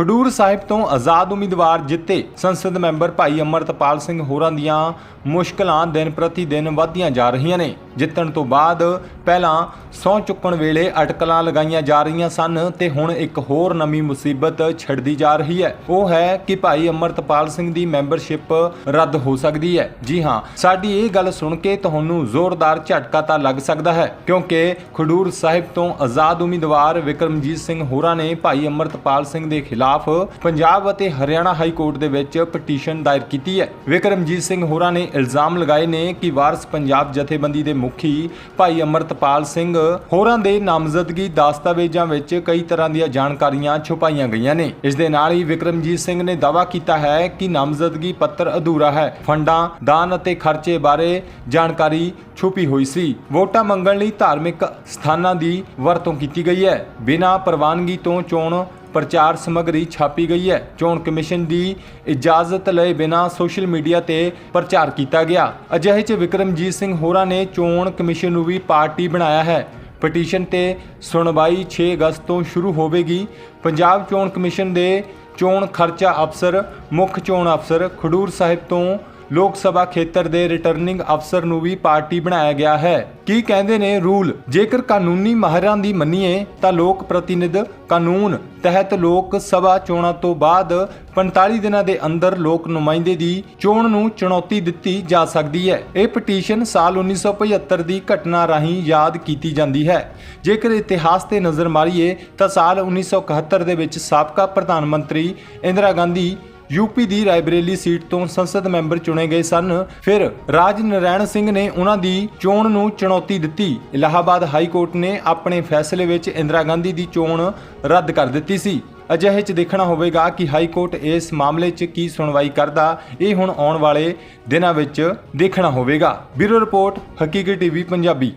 ਖਡੂਰ ਸਾਹਿਬ ਤੋਂ ਆਜ਼ਾਦ ਉਮੀਦਵਾਰ ਜਿੱਤੇ ਸੰਸਦ ਮੈਂਬਰ ਭਾਈ ਅਮਰਤਪਾਲ ਸਿੰਘ ਹੋਰਾਂ ਦੀਆਂ ਮੁਸ਼ਕਲਾਂ ਦਿਨ ਪ੍ਰਤੀ ਦਿਨ ਵਧਦੀਆਂ ਜਾ ਰਹੀਆਂ ਨੇ। ਜਿੱਤਣ ਤੋਂ ਬਾਅਦ ਪਹਿਲਾਂ ਸਹੁੰ ਚੁੱਕਣ ਵੇਲੇ ਅਟਕਲਾਂ ਲਗਾਈਆਂ ਜਾ ਰਹੀਆਂ ਸਨ ਤੇ ਹੁਣ ਇੱਕ ਹੋਰ ਨਵੀਂ ਮੁਸੀਬਤ ਛਿੜਦੀ ਜਾ ਰਹੀ ਹੈ। ਉਹ ਹੈ ਕਿ ਭਾਈ ਅਮਰਤਪਾਲ ਸਿੰਘ ਦੀ ਮੈਂਬਰਸ਼ਿਪ ਰੱਦ ਹੋ ਸਕਦੀ ਹੈ। ਜੀ ਹਾਂ, ਸਾਡੀ ਇਹ ਗੱਲ ਸੁਣ ਕੇ ਤੁਹਾਨੂੰ ਜ਼ੋਰਦਾਰ ਝਟਕਾ ਤਾਂ ਲੱਗ ਸਕਦਾ ਹੈ, ਕਿਉਂਕਿ ਖਡੂਰ ਸਾਹਿਬ ਤੋਂ ਆਜ਼ਾਦ ਉਮੀਦਵਾਰ ਵਿਕਰਮਜੀਤ ਸਿੰਘ ਹੋਰਾਂ ਨੇ ਭਾਈ ਅਮਰਤਪਾਲ ਸਿੰਘ ਦੇ ਖਿਲਾਫ ਪੰਜਾਬ ਅਤੇ ਹਰਿਆਣਾ ਹਾਈ ਕੋਰਟ ਦੇ ਵਿੱਚ ਪਟੀਸ਼ਨ ਦਾਇਰ ਕੀਤੀ ਹੈ। ਵਿਕਰਮਜੀਤ ਸਿੰਘ ਹੋਰਾਂ ਨੇ ਇਲਜ਼ਾਮ ਲਗਾਏ ਨੇ ਕਿ ਵਾਰਸ ਪੰਜਾਬ ਜਥੇਬੰਦੀ ਦੇ ਮੁਖੀ ਭਾਈ ਅਮਰਤਪਾਲ ਸਿੰਘ ਹੋਰਾਂ ਦੇ ਨਾਮਜ਼ਦਗੀ ਦਸਤਾਵੇਜ਼ਾਂ ਵਿੱਚ ਕਈ ਤਰ੍ਹਾਂ ਦੀਆਂ ਜਾਣਕਾਰੀਆਂ ਛੁਪਾਈਆਂ ਗਈਆਂ ਨੇ। ਇਸ ਦੇ ਨਾਲ ਹੀ ਵਿਕਰਮਜੀਤ ਸਿੰਘ ਨੇ ਦਾਅਵਾ ਕੀਤਾ ਹੈ ਕਿ ਨਾਮਜ਼ਦਗੀ ਪੱਤਰ ਅਧੂਰਾ ਹੈ। ਫੰਡਾਂ, ਦਾਨ ਅਤੇ ਖਰਚੇ ਬਾਰੇ ਜਾਣਕਾਰੀ ਛੁਪੀ ਹੋਈ ਸੀ। ਵੋਟਾਂ ਮੰਗਣ ਲਈ ਧਾਰਮਿਕ ਸਥਾਨਾਂ ਦੀ ਵਰਤੋਂ ਕੀਤੀ ਗਈ ਹੈ। ਬਿਨਾਂ ਪ੍ਰਵਾਨਗੀ ਤੋਂ ਚੋਣ ਪ੍ਰਚਾਰ ਸਮੱਗਰੀ ਛਾਪੀ ਗਈ ਹੈ। ਚੋਣ ਕਮਿਸ਼ਨ ਦੀ ਇਜਾਜ਼ਤ ਲਏ ਬਿਨਾਂ ਸੋਸ਼ਲ ਮੀਡੀਆ ਤੇ ਪ੍ਰਚਾਰ ਕੀਤਾ ਗਿਆ। ਅਜਿਹੇ 'ਚ ਵਿਕਰਮਜੀਤ ਸਿੰਘ ਹੋਰਾਂ ਨੇ ਚੋਣ ਕਮਿਸ਼ਨ ਨੂੰ ਵੀ ਪਾਰਟੀ ਬਣਾਇਆ ਹੈ। ਪਟੀਸ਼ਨ ਤੇ ਸੁਣਵਾਈ 6 ਅਗਸਤ ਤੋਂ ਸ਼ੁਰੂ ਹੋਵੇਗੀ। ਪੰਜਾਬ ਚੋਣ ਕਮਿਸ਼ਨ ਦੇ ਚੋਣ ਖਰਚਾ ਅਫਸਰ, ਮੁੱਖ ਚੋਣ ਅਫਸਰ ਖਡੂਰ ਸਾਹਿਬ ਤੋਂ ਲੋਕ ਸਭਾ ਖੇਤਰ ਦੇ ਰਿਟਰਨਿੰਗ ਅਫਸਰ ਨੂੰ ਵੀ ਪਾਰਟੀ ਬਣਾਇਆ ਗਿਆ ਹੈ। ਕੀ ਕਹਿੰਦੇ ਨੇ ਰੂਲ? ਜੇਕਰ ਕਾਨੂੰਨੀ ਮਾਹਿਰਾਂ ਦੀ ਮੰਨੀਏ ਤਾਂ ਲੋਕ ਪ੍ਰਤੀਨਿਧ ਕਾਨੂੰਨ ਤਹਿਤ ਲੋਕ ਸਭਾ ਚੋਣਾਂ ਤੋਂ ਬਾਅਦ 45 ਦਿਨਾਂ ਦੇ ਅੰਦਰ ਲੋਕ ਨੁਮਾਇੰਦੇ ਦੀ ਚੋਣ ਨੂੰ ਚੁਣੌਤੀ ਦਿੱਤੀ ਜਾ ਸਕਦੀ ਹੈ। ਇਹ ਪਟੀਸ਼ਨ ਸਾਲ 1975 ਦੀ ਘਟਨਾ ਰਾਹੀਂ ਯਾਦ ਕੀਤੀ ਜਾਂਦੀ ਹੈ। ਜੇਕਰ ਇਤਿਹਾਸ ਤੇ ਨਜ਼ਰ ਮਾਰੀਏ ਤਾਂ ਸਾਲ 1971 ਦੇ ਵਿੱਚ ਸਾਬਕਾ ਪ੍ਰਧਾਨ ਮੰਤਰੀ ਇੰਦਰਾ ਗਾਂਧੀ ਯੂਪੀ ਦੀ ਰਾਇਬਰੇਲੀ ਸੀਟ ਤੋਂ ਸੰਸਦ ਮੈਂਬਰ ਚੁਣੇ ਗਏ ਸਨ। ਫਿਰ ਰਾਜ ਨਰੈਣ ਸਿੰਘ ਨੇ ਉਹਨਾਂ ਦੀ ਚੋਣ ਨੂੰ ਚੁਣੌਤੀ ਦਿੱਤੀ। ਇਲਾਹਾਬਾਦ ਹਾਈ ਕੋਰਟ ਨੇ ਆਪਣੇ ਫੈਸਲੇ ਵਿੱਚ ਇੰਦਰਾ ਗਾਂਧੀ ਦੀ ਚੋਣ ਰੱਦ ਕਰ ਦਿੱਤੀ ਸੀ। ਅਜਿਹੇ ਚ ਦੇਖਣਾ ਹੋਵੇਗਾ ਕਿ ਹਾਈ ਕੋਰਟ ਇਸ ਮਾਮਲੇ 'ਚ ਕੀ ਸੁਣਵਾਈ ਕਰਦਾ। ਇਹ ਹੁਣ ਆਉਣ ਵਾਲੇ ਦਿਨਾਂ ਵਿੱਚ ਦੇਖਣਾ ਹੋਵੇਗਾ। Bureau report, Haqiqi TV, Punjabi.